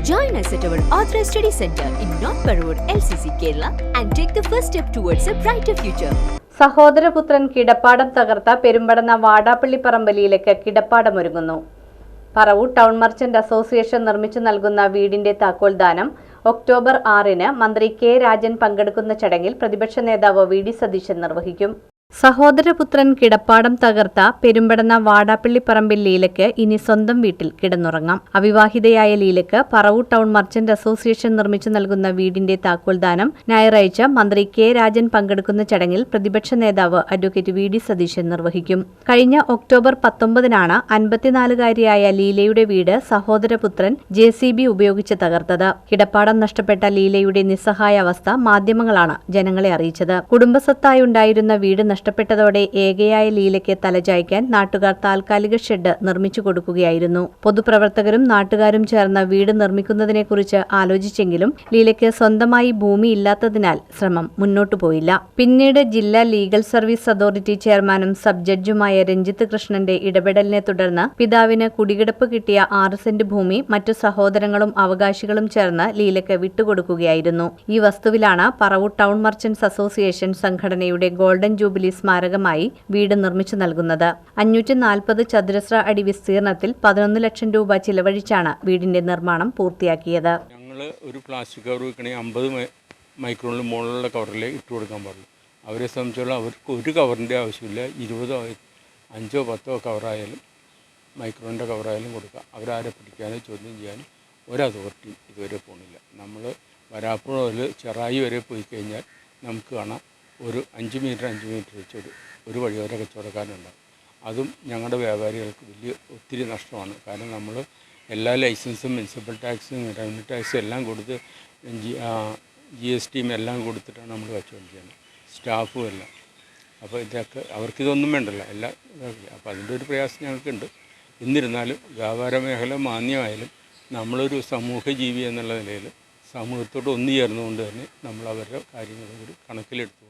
Join us at our Authorized Study Center in North Parur, LCC, Kerala, and take the first step towards a brighter future. സഹോദരപുത്രൻ കിടപ്പാടം തകർത്ത പെരുമ്പടന്ന വാടാപ്പള്ളി പറമ്പലിയിലേക്ക് കിടപ്പാടമൊരുങ്ങുന്നു Paravur town merchant association നിർമ്മിച്ചു നൽകുന്ന വീടിന്റെ താക്കോൽദാനം ഒക്ടോബർ ആറിന് മന്ത്രി കെ രാജൻ പങ്കെടുക്കുന്ന ചടങ്ങിൽ പ്രതിപക്ഷ നേതാവ് വി ഡി സതീശൻ നിർവഹിക്കും സഹോദരപുത്രൻ കിടപ്പാടം തകർത്ത പെരുമ്പടന്ന വാടാപ്പള്ളി പറമ്പിൽ ലീലയ്ക്ക് ഇനി സ്വന്തം വീട്ടിൽ കിടന്നുറങ്ങാം. അവിവാഹിതയായ ലീലയ്ക്ക് പറവൂർ ടൗൺ മർച്ചന്റ് അസോസിയേഷൻ നിർമ്മിച്ചു നൽകുന്ന വീടിന്റെ താക്കോൽദാനം ഞായറാഴ്ച മന്ത്രി കെ രാജൻ പങ്കെടുക്കുന്ന ചടങ്ങിൽ പ്രതിപക്ഷ നേതാവ് അഡ്വക്കേറ്റ് വി ഡി സതീശൻ നിർവഹിക്കും. കഴിഞ്ഞ ഒക്ടോബർ പത്തൊമ്പതിനാണ് അൻപത്തിനാലുകാരിയായ ലീലയുടെ വീട് സഹോദരപുത്രൻ ജെ സി ബി ഉപയോഗിച്ച് തകർത്തത്. കിടപ്പാടം നഷ്ടപ്പെട്ട ലീലയുടെ നിസ്സഹായ അവസ്ഥ മാധ്യമങ്ങളാണ് ജനങ്ങളെ അറിയിച്ചത്. കുടുംബസ്വത്തായുണ്ടായിരുന്ന വീട് നഷ്ടപ്പെട്ടതോടെ ഏകയായ ലീലയ്ക്ക് തലചായ്ക്കാൻ നാട്ടുകാർ താൽക്കാലിക ഷെഡ് നിർമ്മിച്ചു കൊടുക്കുകയായിരുന്നു. പൊതുപ്രവർത്തകരും നാട്ടുകാരും ചേർന്ന് വീട് നിർമ്മിക്കുന്നതിനെക്കുറിച്ച് ആലോചിച്ചെങ്കിലും ലീലയ്ക്ക് സ്വന്തമായി ഭൂമി ഇല്ലാത്തതിനാൽ ശ്രമം മുന്നോട്ടു പോയില്ല. പിന്നീട് ജില്ലാ ലീഗൽ സർവീസ് അതോറിറ്റി ചെയർമാനും സബ് ജഡ്ജുമായ രഞ്ജിത്ത് കൃഷ്ണന്റെ ഇടപെടലിനെ തുടർന്ന് പിതാവിന് കുടികിടപ്പ് കിട്ടിയ ആറ് സെന്റ് ഭൂമി മറ്റു സഹോദരങ്ങളും അവകാശികളും ചേർന്ന് ലീലയ്ക്ക് വിട്ടുകൊടുക്കുകയായിരുന്നു. ഈ വസ്തുവിലാണ് പറവൂർ ടൗൺ മർച്ചന്റ്സ് അസോസിയേഷൻ സംഘടനയുടെ ഗോൾഡൻ ജൂബിലി സ്മാരകമായി വീട് നിർമ്മിച്ചു നൽകുന്നത്. അഞ്ഞൂറ്റി നാൽപ്പത് ചതുരശ്ര അടി വിസ്തീർണത്തിൽ പതിനൊന്ന് ലക്ഷം രൂപ ചിലവഴിച്ചാണ് വീടിന്റെ നിർമ്മാണം പൂർത്തിയാക്കിയത്. ഞങ്ങൾ ഒരു പ്ലാസ്റ്റിക് കവർ വിൽക്കണമെങ്കിൽ അമ്പത് മൈക്രോണിൽ മുകളിലുള്ള കവറിൽ ഇട്ട് കൊടുക്കാൻ പാടുള്ളൂ അവരെ സംബന്ധിച്ചോളം അവർക്ക് ഒരു കവറിന്റെ ആവശ്യമില്ല. ഇരുപതോ അഞ്ചോ പത്തോ കവറായാലും മൈക്രോണിന്റെ കവറായാലും കൊടുക്കാം. അവരാരെ പിടിക്കാനോ ചോദ്യം ചെയ്യാനും ഒരു അതോറിറ്റിയും ഇതുവരെ പോണില്ല. നമ്മൾ വരാപ്പുഴ മുതൽ ചെറായി വരെ പോയി കഴിഞ്ഞാൽ നമുക്ക് കാണാം ഒരു അഞ്ച് മീറ്റർ അഞ്ച് മീറ്റർ വെച്ച് ഒരു ഒരു വഴിയോര കച്ചവടക്കാരുണ്ടാവും അതും ഞങ്ങളുടെ വ്യാപാരികൾക്ക് വലിയ ഒത്തിരി നഷ്ടമാണ്. കാരണം നമ്മൾ എല്ലാ ലൈസൻസും മുനിസിപ്പൽ ടാക്സും റവന്യൂ ടാക്സും എല്ലാം കൊടുത്ത് ജി ജി എസ് ടിയും എല്ലാം കൊടുത്തിട്ടാണ് നമ്മൾ കച്ചവടം ചെയ്യുന്നത്. സ്റ്റാഫും എല്ലാം. അപ്പോൾ ഇതൊക്കെ അവർക്കിതൊന്നും വേണ്ടല്ല. എല്ലാം അപ്പോൾ അതിന്റെ ഒരു പ്രയാസം ഞങ്ങൾക്കുണ്ട്. എന്നിരുന്നാലും വ്യാപാര മേഖല മാന്യമായാലും നമ്മളൊരു സമൂഹ ജീവി എന്നുള്ള നിലയിൽ സമൂഹത്തോട് ഒന്നു ചേർന്നുകൊണ്ട് തന്നെ നമ്മൾ അവരുടെ കാര്യങ്ങൾ കൂടി കണക്കിലെടുത്തുകൊണ്ട്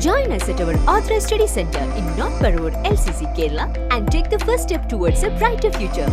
Join us at our Authorized Study Center in North Parur, LCC, Kerala, and take the first step towards a brighter future.